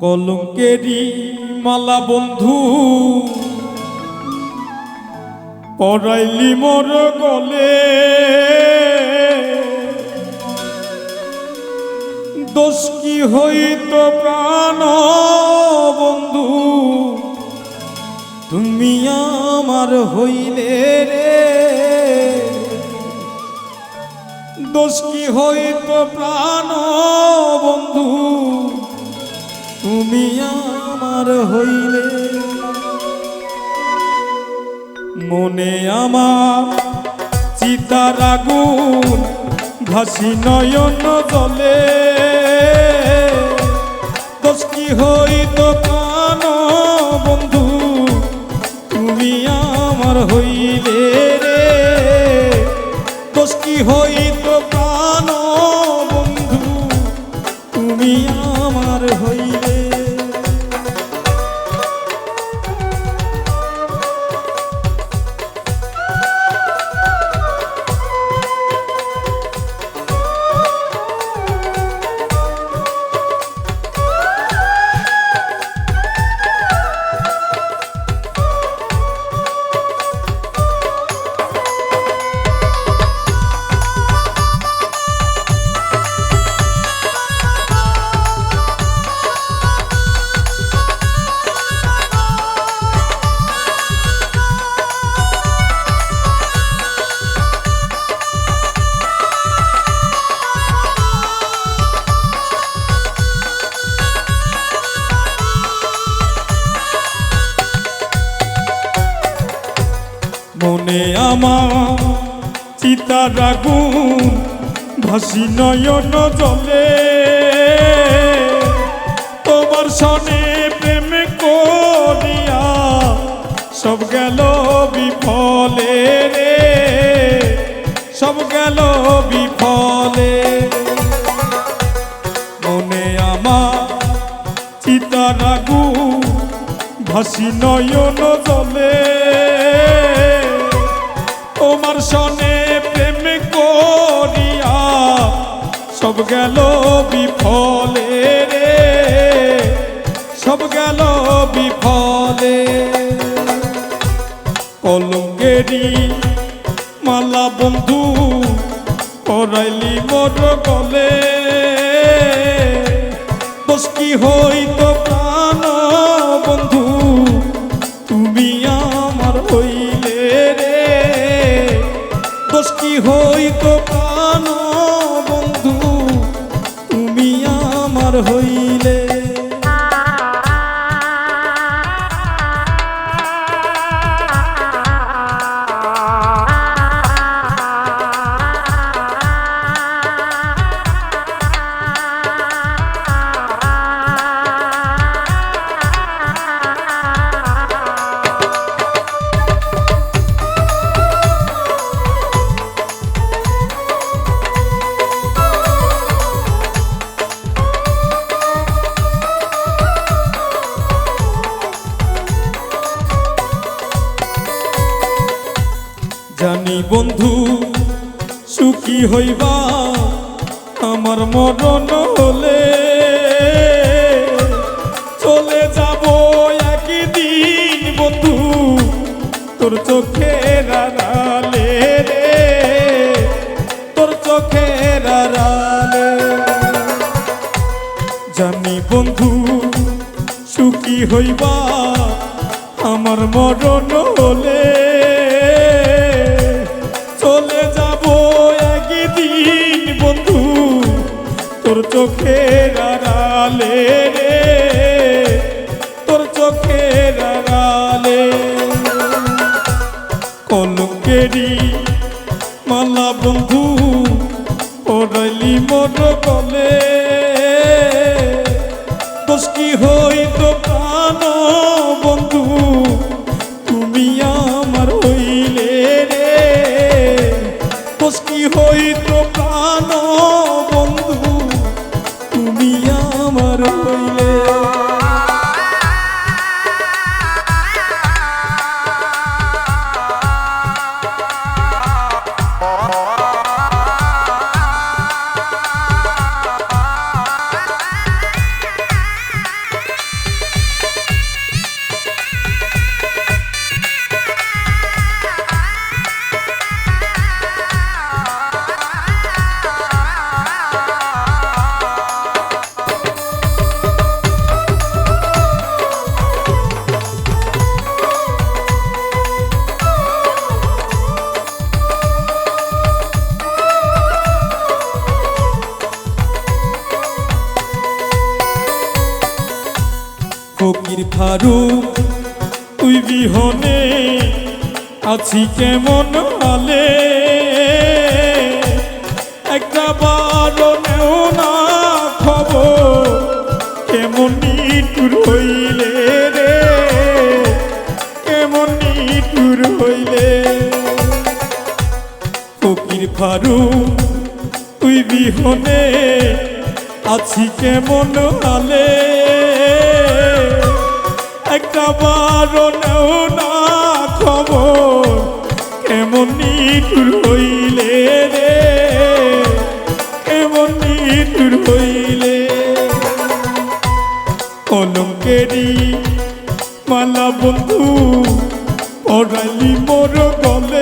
কলঙ্কেরি মালা বন্ধু। পড়াইলি মোর গলে। দোষ কি হইত প্রাণ বন্ধু? তুমি আমার হইলে রে। দোষ কি হইত প্রাণ বন্ধু? তুমি আমার হইলে। মনে আমার চিতার আগুন ভাসি নয়ন জলে। দোষ কি হইত প্রাণ বন্ধু, তুমি আমার হইলে। মনে আমার চিতার আগুন ভাসি নয়ন জলে। তোমার সনে প্রেম করিয়া সব গেল বিফলে রে। সব গেল বিফলে। মনে আমার চিতার আগুন ভাসি নয়ন জলে। প্রেম করিয়া সব গেল বিফলে রে। সব গেল বিফলে। কলঙ্গেরি মালা বন্ধু পরাইলি মোর গলে। দোষ হইত প্রাণ বন্ধু, তুমি আমার জানি বন্ধু, সুখী হইবা আমার মরণ হলে। চলে যাব একদিন বন্ধু, তোর চোখে আড়ালে রে। তোর চোখের আড়ালে। জানি বন্ধু, সুখী হইবা আমার মরণ হলে। তোর চোখের আড়ালে রে, তোর চোখের আড়ালে। কলঙ্কেরি মালা বন্ধু, পড়াইলি মোর গলে দোষ কি হইত প্রাণ বন্ধু? ফকির ফারুক, তুই বিহনে আছি কেমন হালে একটা বারণেও না খবর, কেমন নিটুর হইলে রে? কেমন নিটুর হইলে? ফকির ফারুক, তুই বিহনে আছি কেমন হালে বারণেও না খবর। কেমন নিটুর হইলে রে? কেমন নিটুর হইলে? কলঙ্কেরি মালা বন্ধু, পড়ালি মোর গলে।